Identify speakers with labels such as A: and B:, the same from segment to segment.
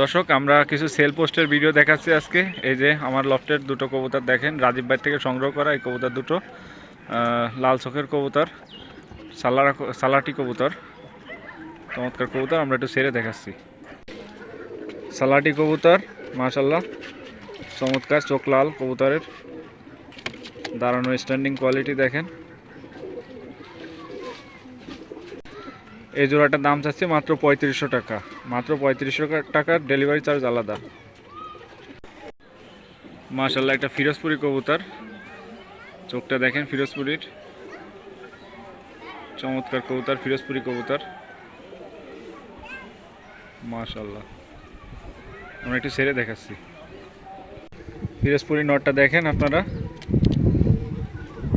A: দর্শক, আমরা কিছু সেল পোস্টের ভিডিও দেখাচ্ছি আজকে। এই যে আমার লফটের দুটো কবুতর দেখেন, রাজীব ভাই থেকে সংগ্রহ করা এই কবুতর দুটো লাল চোখের কবুতর, সালারা সালাটি কবুতর, চমৎকার কবুতর, আমরা একটু সেরে দেখাচ্ছি। সালাটি কবুতর মাশাল্লাহ চমৎকার, চোখ লাল কবুতরের দাঁড়ানো স্ট্যান্ডিং কোয়ালিটি দেখেন। এই জোড়াটার দাম চাচ্ছে মাত্র পঁয়ত্রিশশো টাকা। মাত্র পঁয়ত্রিশশো টাকার ডেলিভারি চার্জ আলাদা। মাশাল্লাহ একটা ফিরোজপুরি কবুতর। চোখটা দেখেন ফিরোজপুরির। চমৎকার কবুতর, ফিরোজপুরি কবুতর। মাশাল্লাহ আমরা একটু সেরে দেখাচ্ছি। ফিরোজপুরি নটটা দেখেন আপনারা।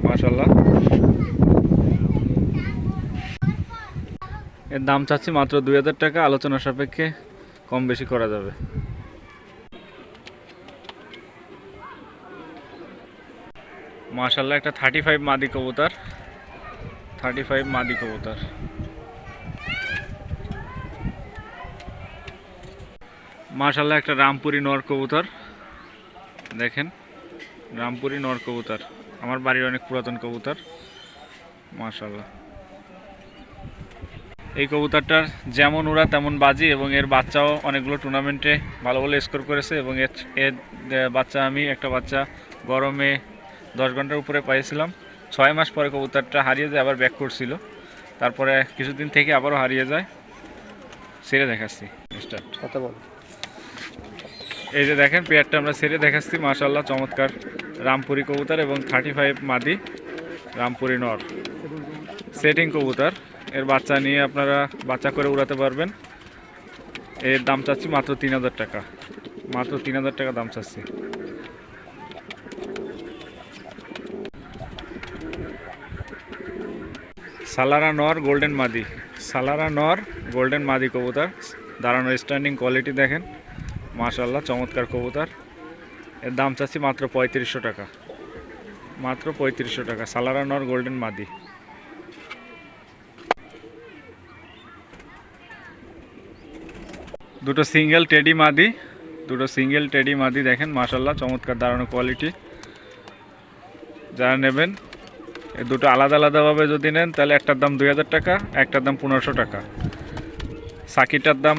A: মাশাল্লাহ এর দাম চাচ্ছি মাত্র দুই হাজার টাকা, আলোচনা সাপেক্ষে কম বেশি করা যাবে। মাশাল্লাহ একটা থার্টি ফাইভ মাদি কবুতর। থার্টি ফাইভ মাদি কবুতর। মাশাল্লাহ একটা রামপুরি নর কবুতর। দেখেন, রামপুরি নর কবুতর। আমার বাড়ির অনেক পুরাতন কবুতর। মাশাল্লাহ এই কবুতরটার যেমন ওরা তেমন বাজি এবং এর বাচ্চাও অনেকগুলো টুর্নামেন্টে ভালো ভালো স্কোর করেছে এবং এর এর বাচ্চা আমি একটা বাচ্চা গরমে দশ ঘণ্টার উপরে পাইছিলাম। ছয় মাস পরে কবুতরটা হারিয়ে যায় আবার ব্যাক করছিল। তারপরে কিছুদিন থেকে আবারও হারিয়ে যায়। সেরে দেখাচ্ছি
B: কথা বল।
A: এই যে দেখেন পেয়ারটা আমরা সেরে দেখাচ্ছি। মাশাল্লাহ চমৎকার রামপুরি কবুতর এবং থার্টি ফাইভ মাদি রামপুরি নর। সেটিং কবুতর। এর বাচ্চা নিয়ে আপনারা বাচ্চা করে উড়াতে পারবেন। এর দাম চাচ্ছি মাত্র তিন হাজার টাকা। মাত্র তিন হাজার টাকা দাম চাচ্ছি। সালারা নর, গোল্ডেন মাদি। সালারা নর, গোল্ডেন মাদি কবুতর। দাঁড়ানো স্ট্যান্ডিং কোয়ালিটি দেখেন। মাশাল্লাহ চমৎকার কবুতর। এর দাম চাচ্ছি মাত্র পঁয়ত্রিশশো টাকা। মাত্র পঁয়ত্রিশশো টাকা। সালারা নর, গোল্ডেন মাদি। দুটো সিঙ্গেল টেডি মাদি, দুটো সিঙ্গেল টেডি মাদি দেখেন মাশাল্লাহ চমৎকার দাঁড়ানো কোয়ালিটি। যারা নেবেন এই দুটো আলাদা আলাদাভাবে যদি নেন, তাহলে একটার দাম দুই হাজার টাকা, একটার দাম পনেরোশো টাকা। সাকিটার দাম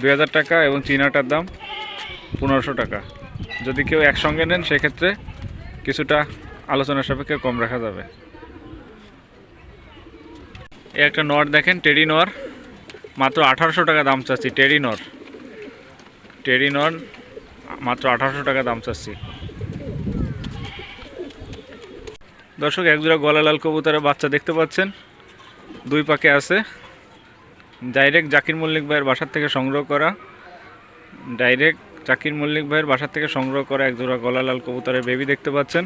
A: দুই হাজার টাকা এবং চীনাটার দাম পনেরোশো টাকা। যদি কেউ একসঙ্গে নেন, সেক্ষেত্রে কিছুটা আলোচনা সাপেক্ষে কম রাখা যাবে। এই একটা নর দেখেন, টেডি নর মাত্র আঠারোশো টাকা দাম চাচ্ছি, টেডি নর টেডি নর মাত্র আঠারোশো টাকা দাম চাচ্ছি। দর্শক একজোড়া গলালাল কবুতরের বাচ্চা দেখতে পাচ্ছেন। দুই পাকে আছে। ডাইরেক্ট জাকির মল্লিক ভাইয়ের বাসার থেকে সংগ্রহ করা। ডাইরেক্ট জাকির মল্লিক ভাইয়ের বাসার থেকে সংগ্রহ করা একজোড়া গলালাল কবুতরের বেবি দেখতে পাচ্ছেন।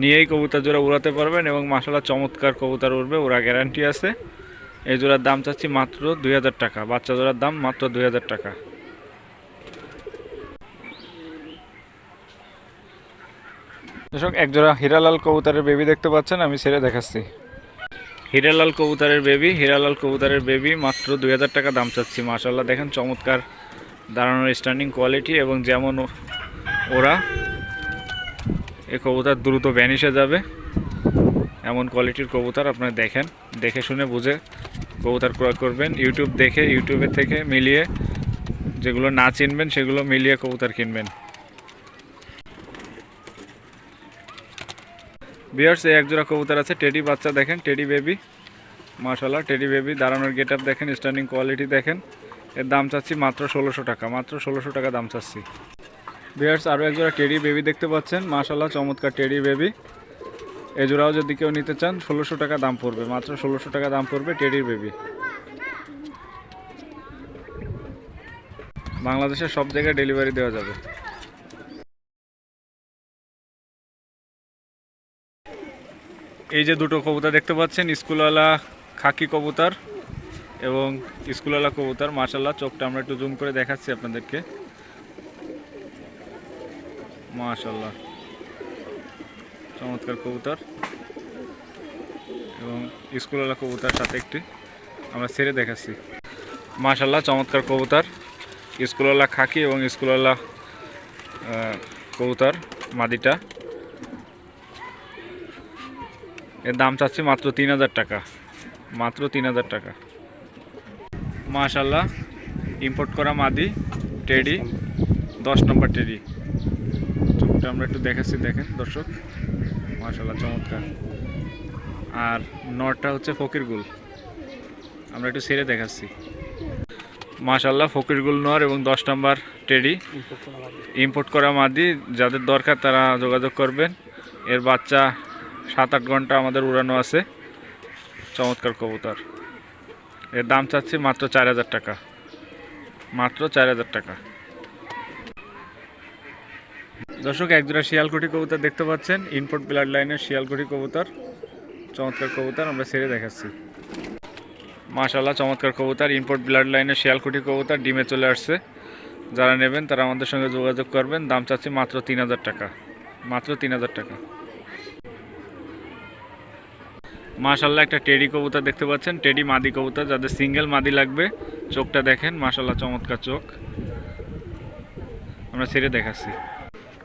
A: নিয়েই কবুতর জোড়া উড়াতে পারবেন এবং মাসালা চমৎকার কবুতর উড়বে ওরা গ্যারান্টি আছে। এই জোড়ার দাম চাচ্ছি মাত্র দুই হাজার টাকা। বাচ্চা জোড়ার দাম মাত্র দুই হাজার টাকা। দর্শক, একজোড়া হিরালাল কবুতরের বেবি দেখতে পাচ্ছেন, আমি ছেড়ে দেখাচ্ছি। হিরালাল কবুতরের বেবি হিরালাল কবুতরের বেবি মাত্র দুই হাজার টাকা দাম চাচ্ছি মাশাল্লাহ দেখেন চমৎকার দাঁড়ানোর স্ট্যান্ডিং কোয়ালিটি এবং যেমন ওরা এ কবুতর দ্রুত ভ্যানিশে যাবে, এমন কোয়ালিটির কবুতর আপনারা দেখেন, দেখে শুনে বুঝে কবুতর ক্রয় করবেন। ইউটিউব দেখে ইউটিউবের থেকে মিলিয়ে যেগুলো না চিনবেন, সেগুলো মিলিয়ে কবুতর কিনবেন। বিয়ার্স এই একজোড়া কবুতর আছে টেডি বাচ্চা দেখেন টেডি বেবি মাশাল্লাহ টেডি বেবি দাঁড়ানোর গেট আপ দেখেন স্ট্যান্ডিং কোয়ালিটি দেখেন। এর দাম চাচ্ছি মাত্র ষোলোশো টাকা, মাত্র ষোলোশো টাকা দাম চাচ্ছি। বিয়ার্স আরও একজোড়া টেডি বেবি দেখতে পাচ্ছেন মাশাল্লাহ চমৎকার টেডি বেবি এ জোড়াও যদি কেউ নিতে চান, ষোলোশো টাকা দাম পড়বে, মাত্র ষোলোশো টাকা দাম পড়বে টেডির বেবি বাংলাদেশের সব জায়গায় ডেলিভারি দেওয়া যাবে। এই যে দুটো কবুতর দেখতে পাচ্ছেন, স্কুলওয়ালা খাকি কবুতর এবং স্কুলওয়ালা কবুতর। মাশাল্লাহ চোখটা আমরা একটু জুম করে দেখাচ্ছি আপনাদেরকে। মাশাল্লাহ চমৎকার কবুতর এবং স্কুলওয়ালা কবুতর সাথে একটি আমরা ছেড়ে দেখাচ্ছি। মাশাল্লাহ চমৎকার কবুতর। স্কুলওয়ালা খাকি এবং স্কুলওয়ালা কবুতর, মাদিটা। এর দাম চাচ্ছি মাত্র তিন হাজার টাকা। মাত্র তিন হাজার টাকা। মাশাল্লাহ ইম্পোর্ট করা মাদি, টেডি, দশ নম্বর টেডি। চোখটা আমরা একটু দেখাচ্ছি, দেখেন দর্শক। মাশাল্লাহ, চমৎকার। আর নটটা হচ্ছে ফকিরগুল। আমরা একটু সেরে দেখাচ্ছি। মাশাল্লাহ, ফকিরগুল নর এবং দশ নম্বর টেডি। ইম্পোর্ট করা মাদি, যাদের দরকার তারা যোগাযোগ করবেন। এর বাচ্চা সাত আট ঘণ্টা আমাদের উড়ানো আছে। চমৎকার কবুতর। এর দাম চাচ্ছি মাত্র চার হাজার টাকা। মাত্র চার হাজার টাকা। দর্শক, একজোড়া শিয়ালকুটি কবুতর দেখতে পাচ্ছেন। ইনপোর্ট ব্লাড লাইনের শিয়ালকুটি কবুতর। চমৎকার কবুতর, আমরা ছেড়ে দেখাচ্ছি। মাশাল্লাহ চমৎকার কবুতর। ইনপোর্ট ব্লাড লাইনের শিয়ালকুটি কবুতর ডিমে চলে আসছে। যারা নেবেন, তারা আমাদের সঙ্গে যোগাযোগ করবেন। দাম চাচ্ছি মাত্র তিন হাজার টাকা। মাত্র তিন হাজার টাকা। মাশাল্লাহ একটা টেডি কবুতর দেখতে পাচ্ছেন, টেডি মাদি কবুতর, যাদের সিঙ্গেল মাদি লাগবে, চোখটা দেখেন, মাশাল্লাহ চমৎকার চোখ। আমরা ছেড়ে দেখাচ্ছি।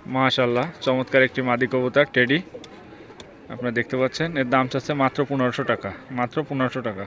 A: মাশাল্লাহ, চমৎকার একটি মাদি কবুতর, টেডি। আপনারা দেখতে পাচ্ছেন, এর দাম চাচ্ছে মাত্র পনেরোশো টাকা, মাত্র পনেরোশো টাকা।